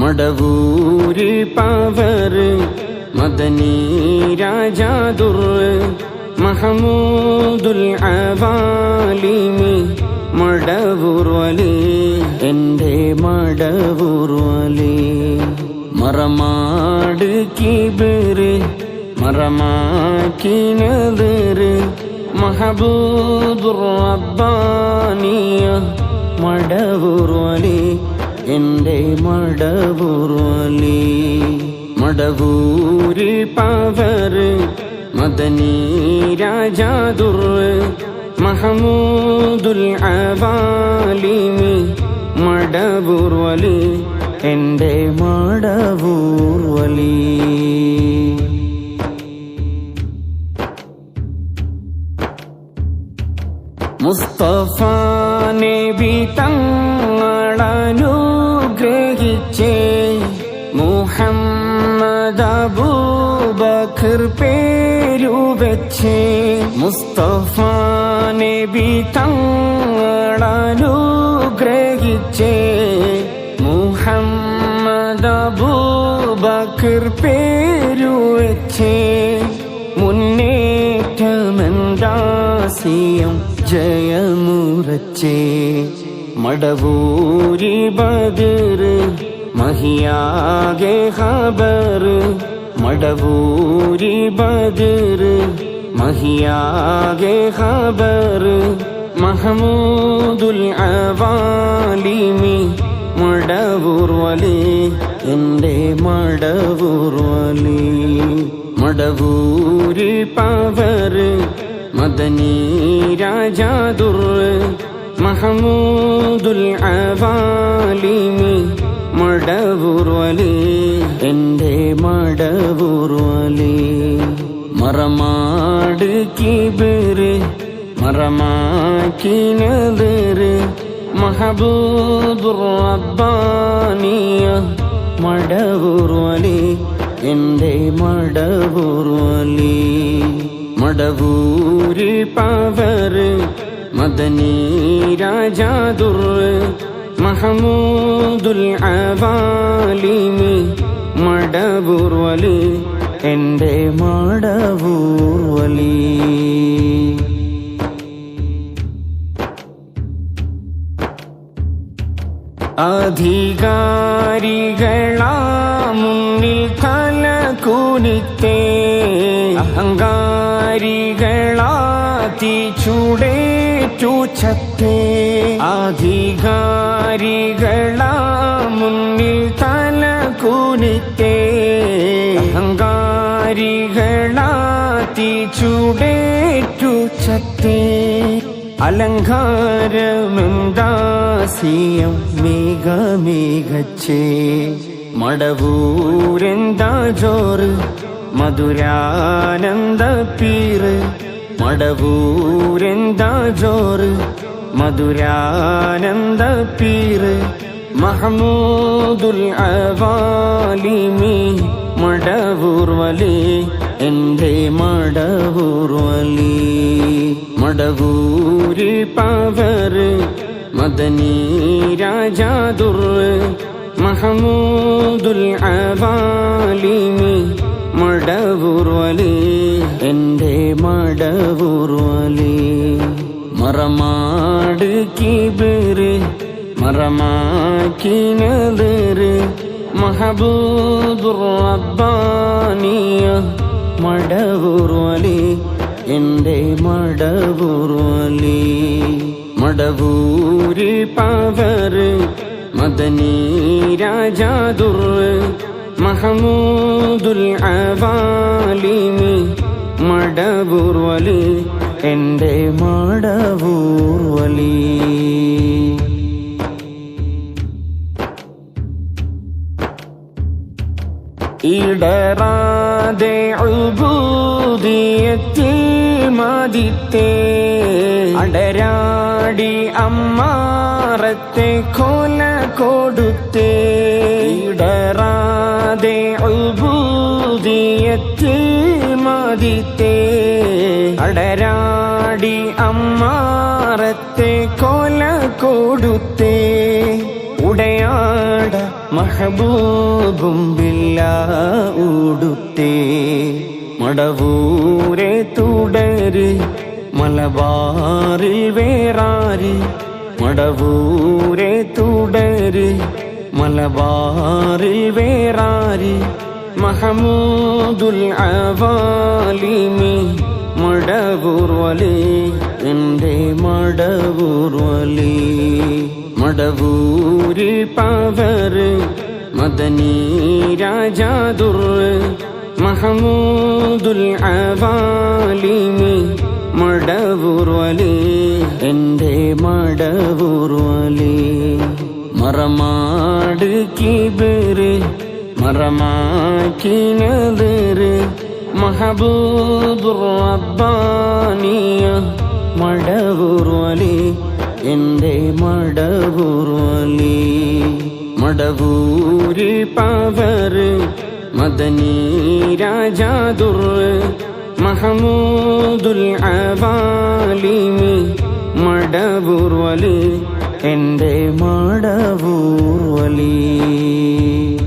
മടവൂര് പവർ മദനി രാജാദുർ മഹമൂദുൽ അവാലിമി മടവൂർ വലി എന്റെ മടവൂർ വലി. മറമാട് കിബിറ് മറമാക്കിനതിറ് മഹബൂദുർ റബ്ബാനിയ മടവൂർ വലി. എന്റെ മടവൂർ മടവൂരിൽ മടവൂര് പവർ മദനി രാജാദുർ മഹമൂദുൽ അവാലിമി മടവൂർ വലി എന്റെ മടവൂർ വലി മുസ്തഫ നബി തങ്ങളനുഗ്രഹിച്ചേ മുഹമ്മദ് അബൂബക്കർ പേരു വെച്ച് മുസ്തഫ നബി തങ്ങളനുഗ്രഹിച്ചേ മുഹമ്മദ് അബൂബക്കർ പേരു വെച്ച് മുന്നേറ്റമെന്താസിയം ജയമുറച്ചേ മടവൂരി ബദർ മഹിയാകെ ഖബർ മടവൂരി ബദർ മഹിയാകെ ഖബർ മഹമൂദുൽ അവാലിമി മടവൂർവലി എന്റെ മടവൂർവലി മടവൂര് പവർ മദനി രാജാദുർ മഹമൂദുൽ അവാലിമി മടവൂർ വലി എന്റെ മടവൂർ വലി മറമാട് കിബിറ് മറമാക്കിനതിറ്. മഹബൂദുർ റബ്ബാനിയ മടവൂർ വലി എന്റെ മടവൂർ വലി മടവൂര് പവർ മദനി രാജാദുർ മഹമൂദുൽ അവാലിമി മടവൂർ വലി എന്റെ മടവൂർ വലി. അധികാരികളാ മുന്നിൽ തല കുനിത്തേ അഹങ്കാരികളാ തീച്ചുടേറ്റു ചത്തേ അധികാരികളാ മുന്നിൽ തല കുനിത്തേ. അഹങ്കാരികളാ തീച്ചുടേറ്റു ചത്തേ. അലങ്കാരമെന്താസിയം മേഘമേഘച്ചേ. മടവൂരെന്താ ജോറ് മധുരാനന്ദ പീറ്. മടവൂരെന്താ ജോറ് മധുരാനന്ദ പീറ് മഹമൂദുൽ അവാലിമി മടവൂർ വലി എന്റെ മടവൂർ വലി. മടവൂര് പവർ മദനി രാജാദുർ മഹമൂദുൽ അവാലിമി മടവൂർ വലി എന്റെ മടവൂർ വലി മറമാട് കിബിറ് മറമാക്കിനതിറ് മഹബൂദുർ റബ്ബാനിയ മടവൂർ വലി എന്റെ മടവൂർ വലി മടവൂര് പവർ മദനി രാജാദുർ. മഹമൂദുൽ അവാലിമി മടവൂർവലി എന്റെ മടവൂർവലി. ഇടറാതെ ഇടറാതെ ഉബൂദിയത്തിൽ മതിത്തേ അടരാടി അമ്മാറത്തെ കൊല കൊടുത്തേ. ഇടറാതെ ഉബൂദിയത്തിൽ മതിത്തേ അടരാടി അമ്മാറത്തെ കൊല കൊടുത്തേ. ഉടയാട മഹബൂബും ബില്ല ഉടുത്തേ. മടവൂരെ തുടര് മലബാറിൽ വേറാര്. മടവൂരെ തുടര് മലബാറിൽ വേറാര്. മഹമൂദുൽ അവാലിമി മടവൂർ വലി. എന്റെ മടവൂർ വലി. മടവൂരിൽ പവർ മദനീ രാജാദുർ മഹമൂദുൽ അവാലിമി മടവൂർവലി എന്റെ മടവുർവലി മറമാട് കിബിറ് മറമാക്കിനതിറ് മഹബൂബുർ റബ്ബാനിയ മടവൂർവലി എന്റെ മടവൂർ മടവൂരി പവറ് മദനീ രാജാദുർ മഹമൂദുൽ അവാലിമി മടവൂർ വലി എന്റെ മടവൂർ വലി.